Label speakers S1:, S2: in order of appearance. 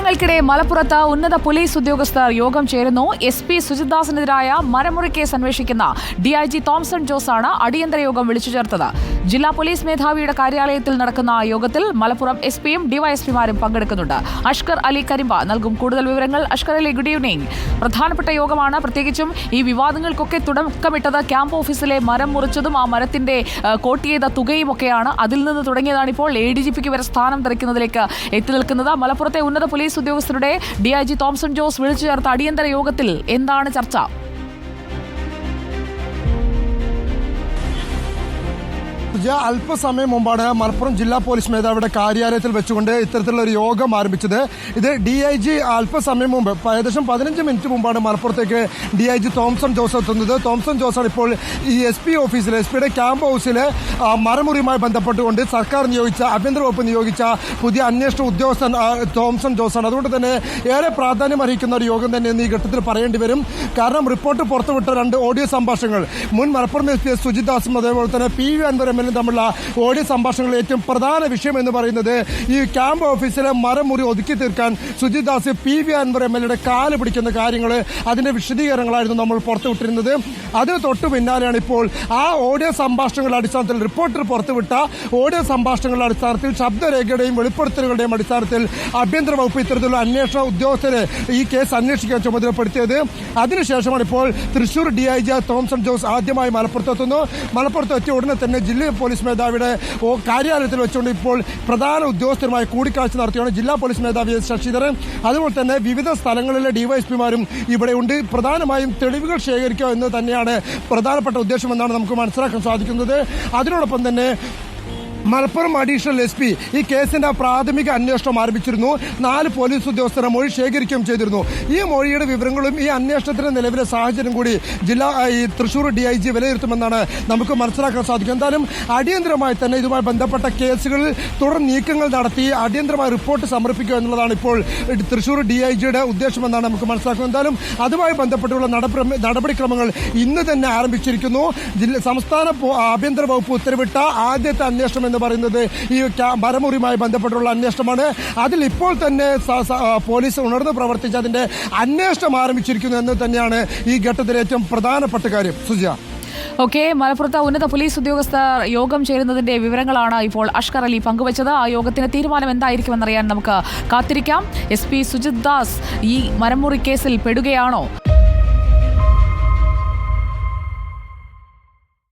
S1: വിവാദങ്ങൾക്കിടെ മലപ്പുറത്ത് ഉന്നത പോലീസ് ഉദ്യോഗസ്ഥർ യോഗം ചേരുന്നു. എസ് പി സുജിത്ദാസിനെതിരായ മരമുറി കേസ് അന്വേഷിക്കുന്ന ഡി ഐ ജി തോംസൺ ജോസാണ് അടിയന്തര യോഗം വിളിച്ചു ചേർത്തത്. ജില്ലാ പോലീസ് മേധാവിയുടെ കാര്യാലയത്തിൽ നടക്കുന്ന യോഗത്തിൽ മലപ്പുറം എസ് പിയും ഡിവൈഎസ്പിമാരും പങ്കെടുക്കുന്നുണ്ട്. അഷ്കർ അലി കരിമ്പ നൽകും കൂടുതൽ വിവരങ്ങൾ അഷ്കർ അലി ഗുഡ് ഈവനിംഗ് പ്രധാനപ്പെട്ട യോഗമാണ്. പ്രത്യേകിച്ചും ഈ വിവാദങ്ങൾക്കൊക്കെ തുടക്കമിട്ടത് ക്യാമ്പ് ഓഫീസിലെ മരം മുറിച്ചതും ആ മരത്തിന്റെ കോട്ട് ചെയ്ത തുകയും ഒക്കെയാണ് അതിൽ നിന്ന് തുടങ്ങിയതാണ് ഇപ്പോൾ എ ഡി ജി പിക്ക് വരെ സ്ഥാനം തെറിക്കുന്നതിലേക്ക് എത്തി നിൽക്കുന്നത്. മലപ്പുറത്തെ ഉന്നത പോലീസ് ഉദ്യോഗസ്ഥരുടെ D I G Thomson Jose വിളിച്ചു ചേർത്ത അടിയന്തര യോഗത്തിൽ എന്താണ് ചർച്ച?
S2: സുജ അല്പസമയം മുമ്പാണ് മലപ്പുറം ജില്ലാ പോലീസ് മേധാവിയുടെ കാര്യാലയത്തിൽ വെച്ചുകൊണ്ട് ഇത്തരത്തിലുള്ള ഒരു യോഗം ആരംഭിച്ചത്. ഇത് ഡി ഐ ജി അല്പസമയം മുമ്പ് ഏകദേശം പതിനഞ്ച് മിനിറ്റ് മുമ്പാണ് മലപ്പുറത്തേക്ക് D I G Thomson Jose എത്തുന്നത്. തോംസൺ ജോസാണ് ഇപ്പോൾ ഈ എസ് പി ഓഫീസിൽ എസ് പിയുടെ ക്യാമ്പ് ഹൗസിൽ മരമുറിയുമായി ബന്ധപ്പെട്ടുകൊണ്ട് സർക്കാർ നിയോഗിച്ച ആഭ്യന്തര വകുപ്പ് നിയോഗിച്ച പുതിയ അന്വേഷണ ഉദ്യോഗസ്ഥൻ തോംസൺ ജോസാണ്. അതുകൊണ്ട് തന്നെ ഏറെ പ്രാധാന്യം അർഹിക്കുന്ന ഒരു യോഗം തന്നെ ഈ ഘട്ടത്തിൽ പറയേണ്ടി വരും. കാരണം റിപ്പോർട്ട് പുറത്തുവിട്ട രണ്ട് ഓഡിയോ സംഭാഷണങ്ങൾ. മുൻ Malappuram S P S Sujith ദാസും അതേപോലെ തന്നെ P V Anvar M L തമ്മിലുള്ള ഓഡിയോ സംഭാഷണങ്ങളിൽ ഏറ്റവും പ്രധാന വിഷയം എന്ന് പറയുന്നത് ഈ ക്യാമ്പ് ഓഫീസിലെ മരമുറി ഒതുക്കി തീർക്കാൻ Sujidas P V Anvar M L എയുടെ കാൽ പിടിക്കുന്ന കാര്യങ്ങൾ അതിന്റെ വിശദീകരണങ്ങളായിരുന്നു നമ്മൾ പുറത്തുവിട്ടിരുന്നത് അതിന് തൊട്ടു പിന്നാലെയാണ് ഇപ്പോൾ ആ ഓഡിയോ സംഭാഷണങ്ങളുടെ അടിസ്ഥാനത്തിൽ റിപ്പോർട്ടർ പുറത്തുവിട്ട ഓഡിയോ സംഭാഷണങ്ങളുടെ അടിസ്ഥാനത്തിൽ ശബ്ദരേഖയുടെയും വെളിപ്പെടുത്തലുകളുടെയും അടിസ്ഥാനത്തിൽ ആഭ്യന്തര വകുപ്പ് ഇത്തരത്തിലുള്ള അന്വേഷണ ഉദ്യോഗസ്ഥരെ ഈ കേസ് അന്വേഷിക്കാൻ ചുമതലപ്പെടുത്തിയത്. അതിനുശേഷമാണ് ഇപ്പോൾ Thrissur D I G Thomson Jose ആദ്യമായി മലപ്പുറത്തെത്തുന്നു. മലപ്പുറത്തെത്തിയ ഉടനെ തന്നെ ജില്ലാ പോലീസ് മേധാവിയുടെ കാര്യാലയത്തിൽ വെച്ചുകൊണ്ട് ഇപ്പോൾ പ്രധാന ഉദ്യോഗസ്ഥരുമായി കൂടിക്കാഴ്ച നടത്തിയാണ് ജില്ലാ പോലീസ് മേധാവി ശശിധരൻ. അതുപോലെ തന്നെ വിവിധ സ്ഥലങ്ങളിലെ ഡിവൈഎസ്പിമാരും ഇവിടെയുണ്ട്. പ്രധാനമായും തെളിവുകൾ ശേഖരിക്കുക എന്ന് തന്നെയാണ് പ്രധാനപ്പെട്ട ഉദ്ദേശമെന്നാണ് നമുക്ക് മനസ്സിലാക്കാൻ സാധിക്കുന്നത്. അതിനോടൊപ്പം തന്നെ മലപ്പുറം അഡീഷണൽ എസ് പി ഈ കേസിന്റെ പ്രാഥമിക അന്വേഷണം ആരംഭിച്ചിരുന്നു. നാല് പോലീസ് ഉദ്യോഗസ്ഥരെ മൊഴി ശേഖരിക്കുകയും ചെയ്തിരുന്നു. ഈ മൊഴിയുടെ വിവരങ്ങളും ഈ അന്വേഷണത്തിന്റെ നിലവിലെ സാഹചര്യം കൂടി ജില്ലാ ഈ തൃശൂർ ഡി ഐ ജി വിലയിരുത്തുമെന്നാണ് നമുക്ക് മനസ്സിലാക്കാൻ സാധിക്കും. എന്തായാലും അടിയന്തരമായി തന്നെ ഇതുമായി ബന്ധപ്പെട്ട കേസുകളിൽ തുടർ നീക്കങ്ങൾ നടത്തി അടിയന്തരമായി റിപ്പോർട്ട് സമർപ്പിക്കുക എന്നുള്ളതാണ് ഇപ്പോൾ തൃശൂർ ഡി ഐ ജിയുടെ ഉദ്ദേശമെന്നാണ് നമുക്ക് മനസ്സിലാക്കുന്നത്. എന്തായാലും അതുമായി ബന്ധപ്പെട്ടുള്ള നടപടിക്രമങ്ങൾ ഇന്ന് തന്നെ ആരംഭിച്ചിരിക്കുന്നു. സംസ്ഥാന ആഭ്യന്തര വകുപ്പ് ഉത്തരവിട്ട ആദ്യത്തെ അന്വേഷണം എന്ന് പറയുന്നത് ഈ മരമുറിയുമായി ബന്ധപ്പെട്ടുള്ള അന്വേഷണമാണ്. അതിൽ ഇപ്പോൾ തന്നെ പോലീസ് ഉണർന്ന് പ്രവർത്തിച്ച് അതിന്റെ അന്വേഷണം ആരംഭിച്ചിരിക്കുന്നു എന്ന് തന്നെയാണ് ഈ ഘട്ടത്തിൽ ഏറ്റവും പ്രധാനപ്പെട്ട കാര്യം. സുജ
S1: ഓക്കെ മലപ്പുറത്ത് ഉന്നത പോലീസ് ഉദ്യോഗസ്ഥർ യോഗം ചേരുന്നതിന്റെ വിവരങ്ങളാണ് ഇപ്പോൾ അഷ്കർ അലി പങ്കുവച്ചത്. ആ യോഗത്തിന് തീരുമാനം എന്തായിരിക്കുമെന്നറിയാൻ നമുക്ക് കാത്തിരിക്കാം. എസ് പി സുജിത് ദാസ് ഈ മരമുറി കേസിൽ പെടുകയാണോ?